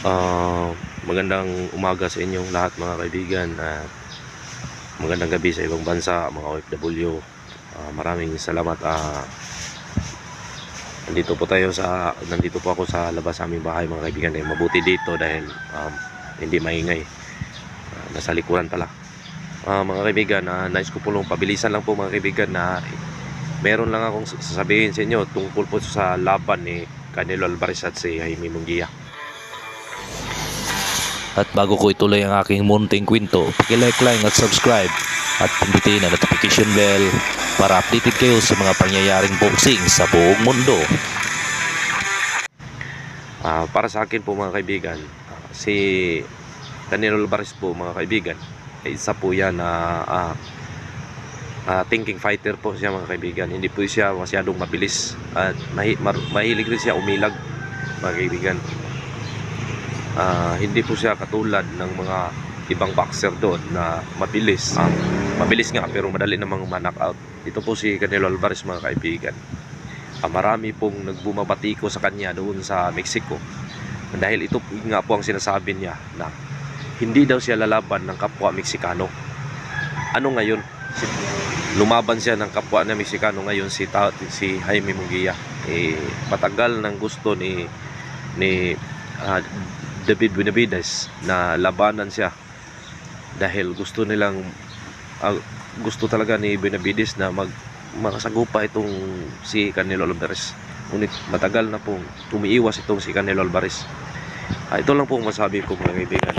Ah, magandang umaga sa inyong lahat mga kaibigan at magandang gabi sa ibang bansa, mga OFW. Ah, maraming salamat. Ah, nandito po tayo sa nandito po ako sa labas sa aming bahay mga kaibigan. Eh, mabuti dito dahil um, hindi maingay. Ah, nasa likuran pala. Ah, mga kaibigan, ah, nais ko po lang pabilisan lang po mga kaibigan na meron lang akong sasabihin sa inyo tungkol po sa laban ni Canelo Alvarez at si Jaime Munguia. At bago ko ituloy ang aking munting kwento, like lang at subscribe at pindutin ang notification bell para updated kayo sa mga pangyayaring boxing sa buong mundo. Ah, para sa akin po mga kaibigan, ah, si Canelo Alvarez po mga kaibigan, isa po yan na ah, ah, thinking fighter po siya mga kaibigan. Hindi po siya masyadong mabilis at mahi, mahilig rin siya umilag mga kaibigan. Ah, hindi po siya katulad ng mga ibang boxer doon na mabilis. Ah, mabilis nga pero madali namang ma-knockout. Ito po si Canelo Alvarez mga kaibigan. Ah, marami pong nagbumabatiko sa kanya doon sa Mexico dahil ito nga po ang sinasabi niya na hindi daw siya lalaban ng kapwa Meksikano. Ano ngayon? Si- Lumaban siya ng kapwa na Meksikano ngayon si ta- si Jaime Munguia. Eh, matagal nang gusto ni ni ah, David Benavides na labanan siya dahil gusto nilang ah, gusto talaga ni Benavides na mag makasagupa itong si Canelo Alvarez. Ngunit matagal na pong umiiwas itong si Canelo Alvarez. Ah, ito lang pong masabi ko mga kaibigan.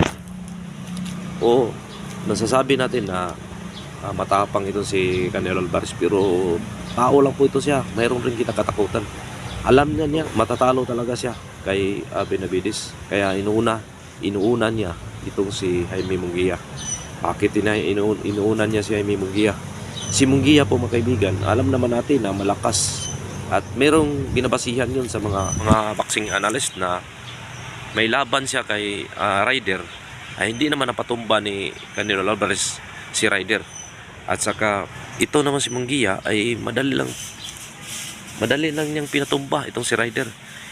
Oo, nasasabi natin na ah, matapang itong si Canelo Alvarez pero tao lang po ito siya. Mayroon rin kita katakutan. Alam niya niya, matatalo talaga siya kay uh, Benavides. Kaya inuuna, inuuna niya itong si Jaime Munguia. Bakit ina, inu, inuuna niya si Jaime Munguia? Si Munguia po mga kaibigan, alam naman natin na malakas at merong binabasihan yun sa mga mga boxing analyst na may laban siya kay ah, Ryder ay hindi naman napatumba ni Canelo Alvarez si Ryder. At saka ito naman si Munguia ay madali lang madali lang niyang pinatumba itong si Ryder.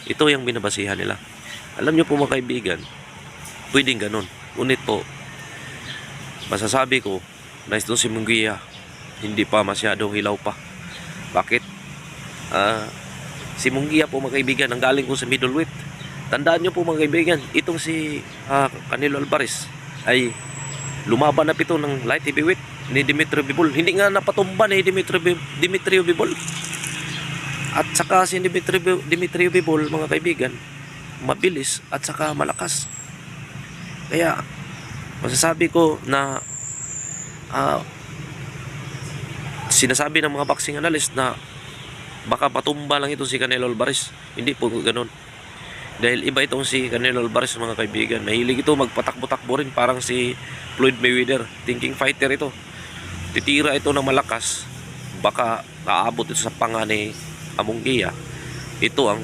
Ito yung binabasihan nila. Alam niyo po mga kaibigan, pwedeng ganun. Ngunit po, masasabi ko na itong si Munguia hindi pa masyadong hilaw pa. Bakit? Ah, si Munguia po mga kaibigan, ang galing ko sa middleweight. Tandaan nyo po mga kaibigan, itong si ah, Canelo Alvarez ay lumaban na pito ng light heavyweight ni Dimitri Bivol. Hindi nga napatumba ni Dimitri, Bi- Dimitri Bivol. At saka si Dimitri, Dimitri Bivol, mga kaibigan, mabilis at saka malakas. Kaya, masasabi ko na ah, sinasabi ng mga boxing analyst na baka patumba lang ito si Canelo Alvarez. Hindi po ganun. Dahil iba itong si Canelo Alvarez mga kaibigan. Mahilig ito magpatakbo-takbo rin parang si Floyd Mayweather. Thinking fighter ito. Titira ito ng malakas. Baka aabot ito sa panga ni Amungia. Ito ang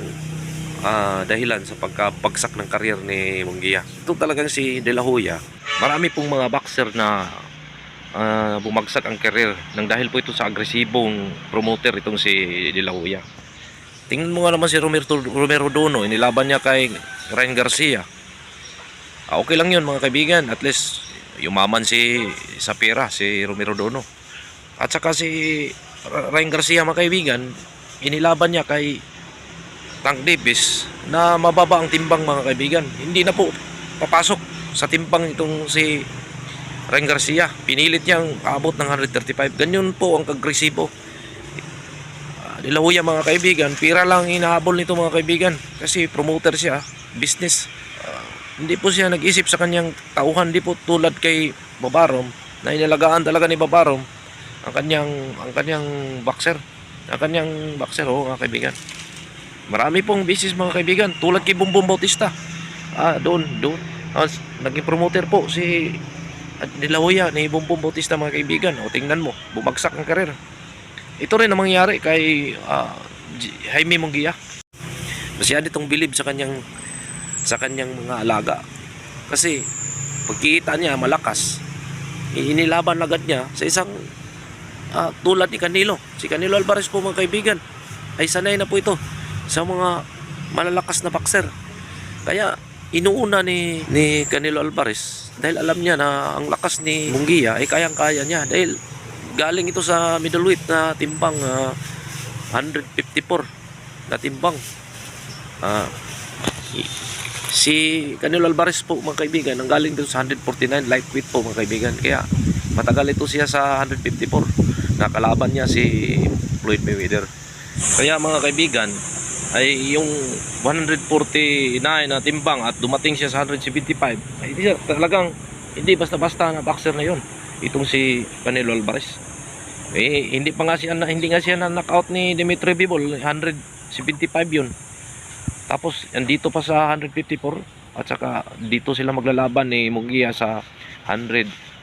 ah, dahilan sa pagkabagsak ng karir ni Mungia. Ito talagang si De La Hoya. Marami pong mga boxer na ah, bumagsak ang career nang dahil po ito sa agresibong promoter itong si De La Hoya. Tingnan mo nga naman si Romero, Romero Dono, inilaban niya kay Ryan Garcia. Ah, okay lang yun mga kaibigan, at least yumaman si sa pera, si Romero Dono. At saka si Ryan Garcia mga kaibigan, inilaban niya kay Tank Davis na mababa ang timbang mga kaibigan. Hindi na po papasok sa timbang itong si Ryan Garcia. Pinilit niyang abot ng 135. Ganyan po ang agresibo. Ah, Dilahuya mga kaibigan, pira lang inahabol nito mga kaibigan. Kasi promoter siya, business. Ah, hindi po siya nag-isip sa kanyang tauhan. Hindi po tulad kay Babarom na inalagaan talaga ni Babarom ang kanyang ang kanyang boxer. Ang kanyang boxer, oh, mga kaibigan. Marami pong business mga kaibigan. Tulad kay Bumbong Bautista. Ah, doon, doon. Ah, naging promoter po si at Dilahuya ni Bumbong Bautista mga kaibigan. O tingnan mo, bumagsak ang karir. Ito rin ang mangyari kay J- Jaime Munguia. Masyado itong bilib sa kanyang sa kanyang mga alaga. Kasi pagkikita niya malakas, inilaban agad niya sa isang ah, tulad ni Canelo. Si Canelo Alvarez po mga kaibigan ay sanay na po ito sa mga malalakas na boxer. Kaya inuuna ni, ni Canelo Alvarez dahil alam niya na ang lakas ni Mungia ay kayang-kaya niya dahil galing ito sa middleweight na timbang ah, 154 na timbang. I- si Canelo Alvarez po mga kaibigan ang galing dito sa 149 lightweight po mga kaibigan kaya matagal ito siya sa 154 nakalaban niya si Floyd Mayweather. Kaya mga kaibigan ay yung 149 na timbang at dumating siya sa 175 ay siya talagang hindi basta-basta na boxer na yon itong si Canelo Alvarez. Eh hindi pa nga siya na, hindi nga siya na knockout ni Dimitri Bivol 175 yun. Tapos andito pa sa 154 at saka dito sila maglalaban ni Mungia sa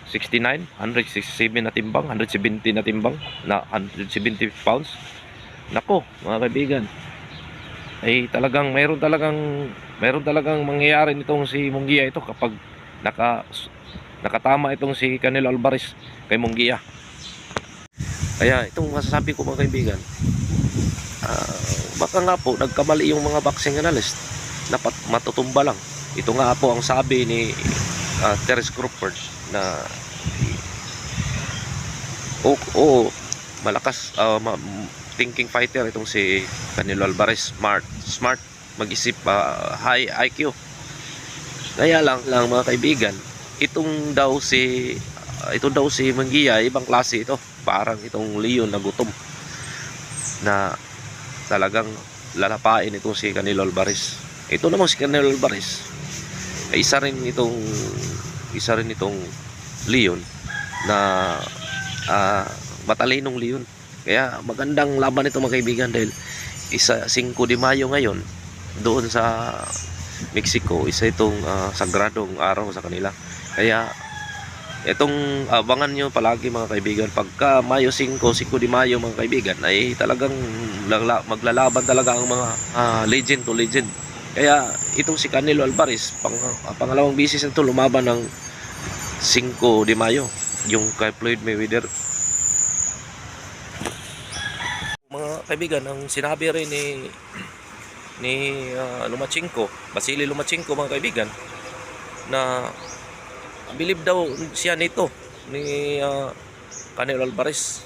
169 167 na timbang 170 na timbang na 170 pounds. Nako mga kaibigan. Ay talagang mayroon talagang mayroon talagang mangyayari nitong si Mungia ito kapag naka nakatama itong si Canelo Alvarez kay Mungia. Kaya itong masasabi ko mga kaibigan ah, baka nga po nagkamali yung mga boxing analyst dapat matutumba lang. Ito nga po ang sabi ni ah, Terence Crawford na oo, oo malakas ah, ma- thinking fighter itong si Canelo Alvarez. Smart smart mag-isip ah, high IQ kaya lang lang mga kaibigan itong daw si ah, ito daw si Mangia ibang klase ito. Parang itong Leon na gutom na talagang lalapain itong si Canelo Alvarez. Ito namang si Canelo Alvarez ay isa rin itong isa rin itong Leon na ah, matalinong Leon. Kaya magandang laban ito mga kaibigan dahil isa 5 de Mayo ngayon doon sa Mexico. Isa itong ah, sagradong araw sa kanila. Kaya itong abangan nyo palagi mga kaibigan pagka Mayo 5, 5 de Mayo mga kaibigan ay talagang lala- maglalaban talaga ang mga ah, legend to legend kaya itong si Canelo Alvarez pang, ah, pangalawang bisis na ito lumaban ng 5 de Mayo yung kay Floyd Mayweather. Mga kaibigan ang sinabi rin ni ni ah, Lumachenko Vasily Lumachenko mga kaibigan na bilib daw siya nito ni ah, Canelo Alvarez.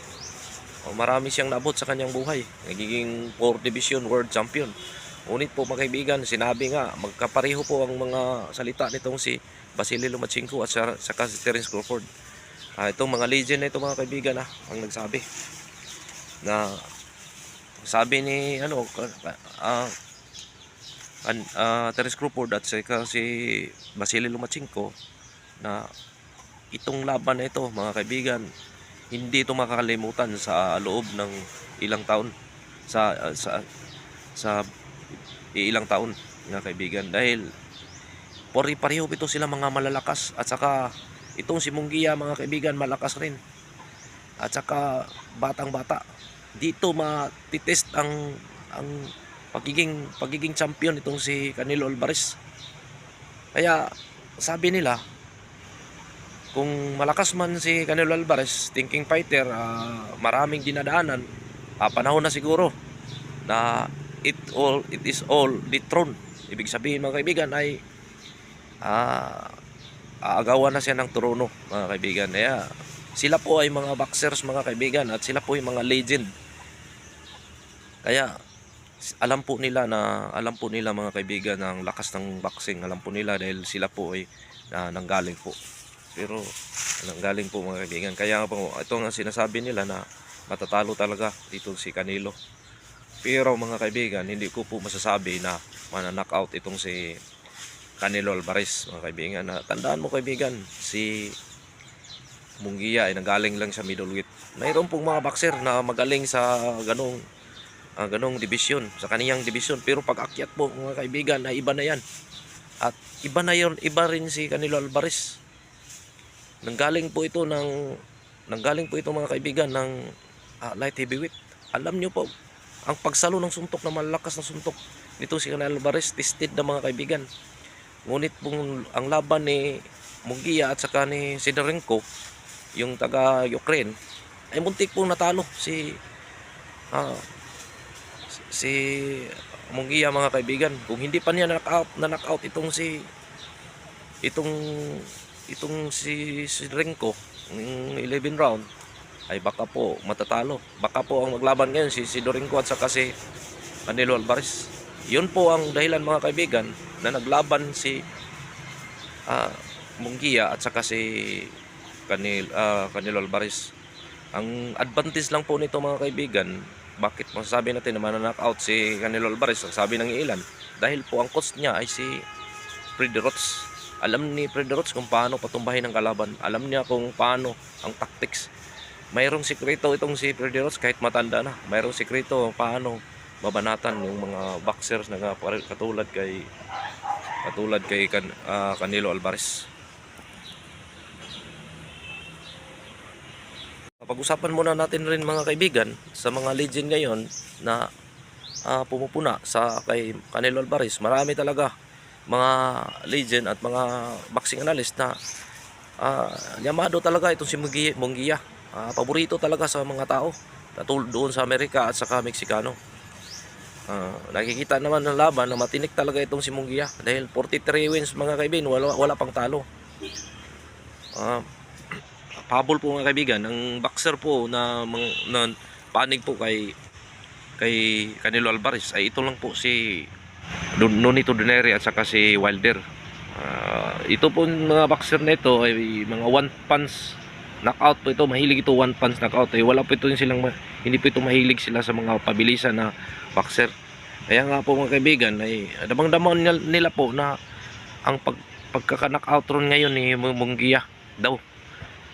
O, marami siyang naabot sa kanyang buhay. Nagiging 4 division world champion ngunit po mga kaibigan sinabi nga magkapareho po ang mga salita nitong si Vasily Lomachenko at sa- saka si Terence Crawford. Ah, itong mga legend na ito mga kaibigan ah, ang nagsabi na sabi ni ano ah an, ah, Terence Crawford at saka si Vasily Lomachenko na itong laban na ito mga kaibigan hindi ito makakalimutan sa loob ng ilang taon sa ah, sa sa ilang taon mga kaibigan. Dahil pari-pareho ito sila mga malalakas. At saka itong si Mungia mga kaibigan malakas rin. At saka batang bata. Dito matitest ang ang pagiging pagiging champion itong si Canelo Alvarez. Kaya sabi nila kung malakas man si Canelo Alvarez thinking fighter ah, maraming dinadaanan ah, panahon na siguro na it all it is all dethroned. Ibig sabihin mga kaibigan ay ah, aagawan na siya ng trono mga kaibigan. Kaya sila po ay mga boxers mga kaibigan at sila po ay mga legend. Kaya alam po nila na alam po nila mga kaibigan ang lakas ng boxing. Alam po nila dahil sila po ay ah, nanggaling po. Pero nanggaling po mga kaibigan. Kaya po ito nga sinasabi nila na matatalo talaga dito si Canelo pero mga kaibigan hindi ko po masasabi na mana-knockout itong si Canelo Alvarez mga kaibigan. Na tandaan mo kaibigan si Mungia ay nanggaling lang sa middleweight mayroon pong mga boxer na magaling sa ganong ah, ganong division sa kaniyang division. Pero pag akyat po mga kaibigan ay iba na yan. At iba na yon iba rin si Canelo Alvarez. Nanggaling po ito ng nanggaling po ito mga kaibigan ng ah, light heavyweight. Alam nyo po ang pagsalo ng suntok na malakas na suntok nito si Canelo Alvarez tested na mga kaibigan. Ngunit pong ang laban ni Mungia at saka ni Sidorenko yung taga Ukraine ay muntik pong natalo si ah, si Mungia mga kaibigan. Kung hindi pa niya na-knockout na knockout itong si itong itong si, si ng 11 round ay baka po matatalo. Baka po ang maglaban ngayon si si Dorinco at saka si Canelo Alvarez. Yun po ang dahilan mga kaibigan na naglaban si ah, Mungia at saka si Canel, ah, Canelo Alvarez. Ang advantage lang po nito mga kaibigan, bakit masasabi natin na mananockout si Canelo Alvarez? Ang sabi ng ilan, dahil po ang coach niya ay si Freddy Rots. Alam ni Freddy Rots kung paano patumbahin ang kalaban. Alam niya kung paano ang tactics. Mayroong sikreto itong si Freddy Rots kahit matanda na. Mayroong sikreto paano babanatan yung mga boxers na katulad kay katulad kay kan, ah, Canelo Alvarez. Pag-usapan muna natin rin mga kaibigan sa mga legend ngayon na ah, pumupuna sa kay Canelo Alvarez. Marami talaga mga legend at mga boxing analyst na ah, yamado talaga itong si Mungia. Mungia. Ah, paborito talaga sa mga tao. Katulad doon sa Amerika at saka Meksikano. Ah, nakikita naman ng laban na matinik talaga itong si Mungia dahil 43 wins mga kaibigan, wala, wala pang talo. Ah, Pabol po mga kaibigan, ang boxer po na, na panig po kay kay Canelo Alvarez ay ito lang po si Nonito Donaire at saka si Wilder. Ah, ito po mga boxer na ito ay mga one punch knockout po ito, mahilig ito one punch knockout. Eh, wala po ito yung silang hindi po ito mahilig sila sa mga pabilisan na boxer. Kaya nga po mga kaibigan ay damang-damang nila, nila po na ang pag pagkaka-knockout ron ngayon ni Mungia daw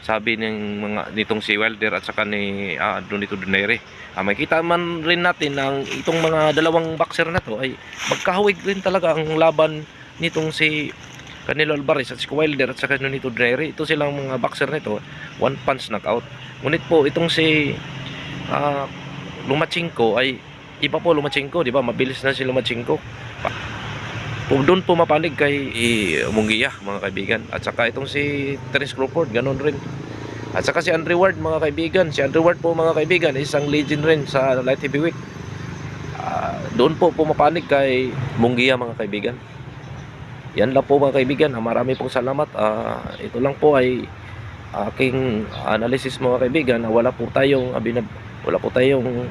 sabi ng mga nitong si Wilder at saka ni ah, Donito Donaire. Ah, makita man rin natin na ang itong mga dalawang boxer na to ay magkahawig rin talaga ang laban nitong si Canelo Alvarez at si Wilder at saka Donito Donaire. Ito silang mga boxer nito, one punch knockout. Ngunit po itong si ah, Lumachenko ay iba po Lumachenko, di ba? Mabilis na si Lumachenko. Po, doon po mapanig kay eh, Mungia, mga kaibigan. At saka itong si Terence Crawford, ganun rin. At saka si Andre Ward, mga kaibigan. Si Andre Ward po, mga kaibigan, isang legend rin sa light heavyweight. Ah, doon po pumapanig kay Mungia, mga kaibigan. Yan lang po, mga kaibigan. Marami pong salamat. Ah, ito lang po ay aking analysis, mga kaibigan, na wala po tayong abinab wala po tayong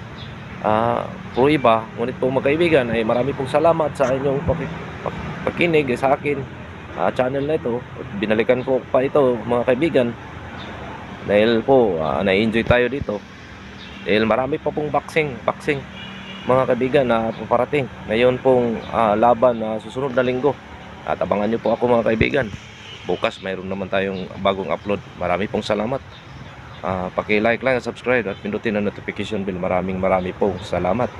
ah pruiba. Ngunit po, mga kaibigan, ay marami pong salamat sa inyong paki- pak- pakinig sa akin ah, channel na ito. Binalikan ko pa ito mga kaibigan dahil po ah, na-enjoy tayo dito. Dahil marami pa pong boxing, boxing mga kaibigan na paparating. Ngayon pong ah, laban na susunod na linggo. At abangan nyo po ako mga kaibigan. Bukas mayroon naman tayong bagong upload. Marami pong salamat. Ah, paki-like lang at subscribe at pindutin ang notification bell. Maraming marami pong salamat.